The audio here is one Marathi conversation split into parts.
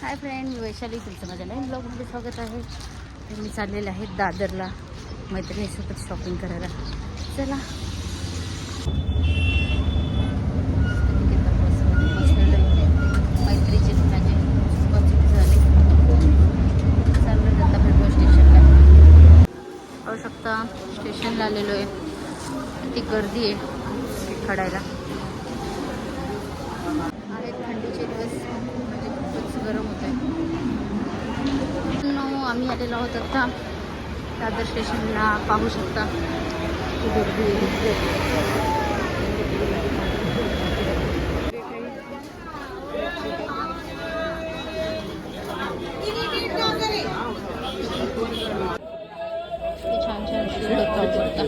हाय फ्रेंड मी वैशाली. तुमचं माझ्या नवीन ब्लॉगमध्ये स्वागत आहे. तर मी चाललेले आहे दादरला. मैत्रिणीसोबत शॉपिंग करायला. चला. मैत्रीचे शकता स्टेशनला आलेलो आहे. किती गर्दी आहे. खडायला आहे थंडीचे दिवस म्हणजे खूपच गरम होत आहे आम्ही आलेलो आहोत आत्ता दादर स्टेशनला पाहू शकता छान छान पाहू शकता.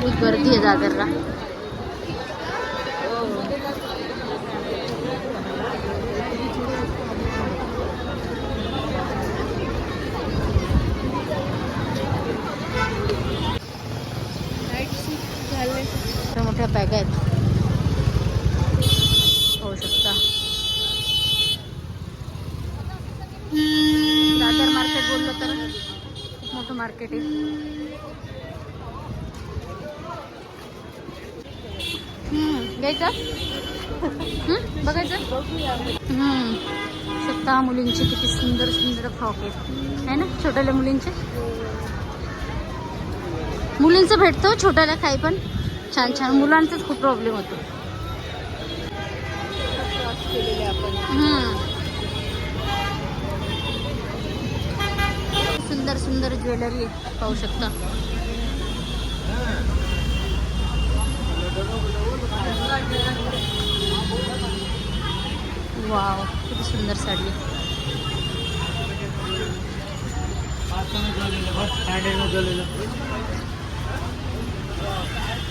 खूप गर्दी आहे दादरला. मोठ्या मोठ्या बॅग आहेत. हो शकता. दादर मार्केट बोललो तर खूप मोठं मार्केट आहे. घ्यायचं? बघायचं? हम्म. शकता मुलींचे किती सुंदर सुंदर फ्रॉक आहेत. आहे ना छोट्याल्या मुलींचे? मुलींचं भेटतं छोट्याला काही पण. छान छान. मुलांचाच खूप प्रॉब्लेम होतो. सुंदर सुंदर ज्वेलरी आहे पाहू शकता. वाव किती सुंदर साडी.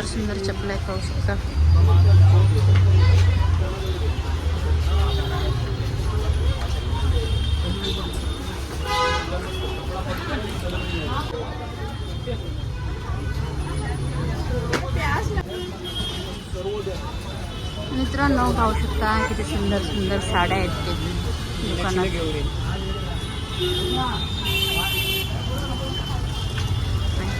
सुंदर सुंदर चपला आहे पाहू शकता. मित्रांनो पाहू शकता किती सुंदर सुंदर साड्या आहेत ते. दुकानात.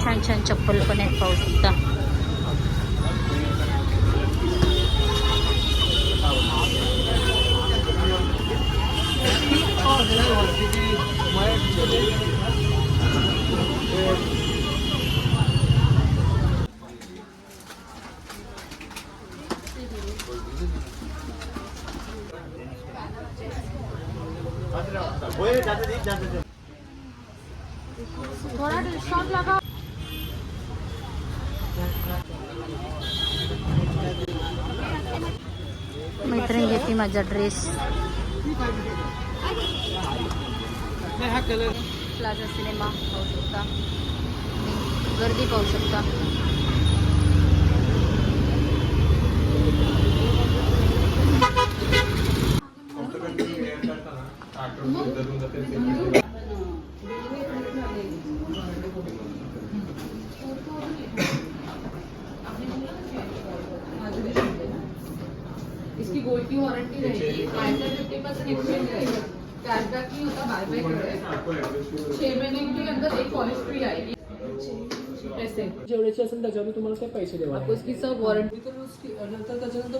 छान छान चप्पल पण आहेत पाहू शकता थोडा डिस्काउंट लगा मैत्रीण ड्रेस प्लाझा सिनेमा पाहू शकता. गर्दी पाहू शकता. इसकी गोल्ड की वारंटी रहेगी। बाइक फिफ्टी परसेंट एक्सचेंज रहेगा। कैशबैक नहीं होता बाय बाय छह महीने के अंदर एक पॉलिश फ्री आएगी। पैसे। जेवढ्याची असेल त्याच्यावर तुम्हाला ते पैसे द्यावे. पुस्कीचं वॉरंटी तर नंतर त्याच्यानंतर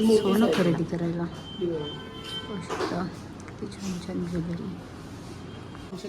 हे सोनं size. खरेदी करायला. हो. शकतं छान छान ज्वेलरी. तुमच्या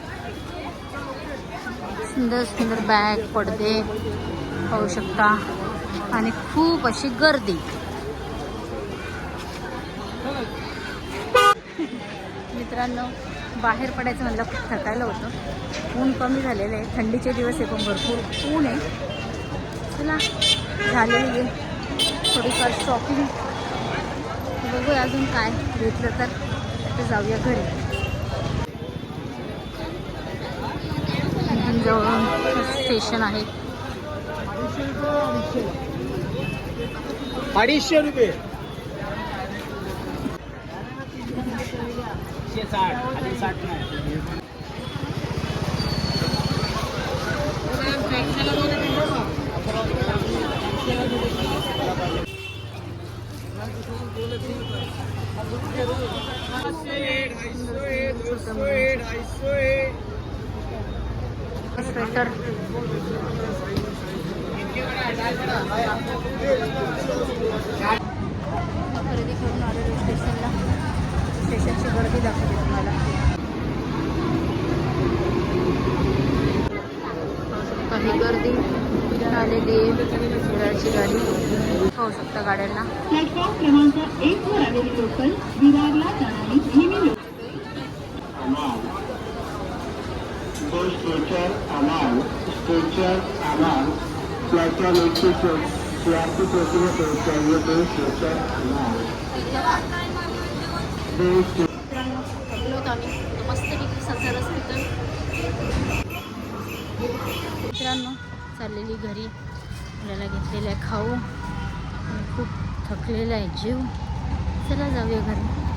सुंदर सुंदर बॅग पडदे पाहू शकता. आणि खूप अशी गर्दी. मित्रांनो बाहेर पडायचं म्हणलं खूप थकायला होतं. ऊन कमी झालेलं आहे. थंडीचे दिवस आहे पण भरपूर ऊन आहे. चला झालेली आहे. थोडीफार शॉपिंग बघूया अजून काय घेतलं तर. जाऊया घरी. जवळून स्टेशन आहे अडीचशे रुपये स्वेटर खरेदी करून आलेलो स्टेशनला. स्टेशनची गर्दी दाखवते तुम्हाला. काही गर्दी आलेली घराची गाडी. पाहू शकता गाड्यांना. प्लॅटफॉर्म क्रमांक एक वर आलेली लोकल विरारला जाणारी नेहमी लोक. दो स्ट्रेचर अमाल स्ट्रेचर अमाल प्लेटफॉर्म एक से छियासी प्रतिशत हो स्ट्रेचर अमाल मित्रांनो चाललेली घरी. आपल्याला घेतलेलं आहे खाऊ. खूप थकलेला आहे जीव. चला जाऊया घरी.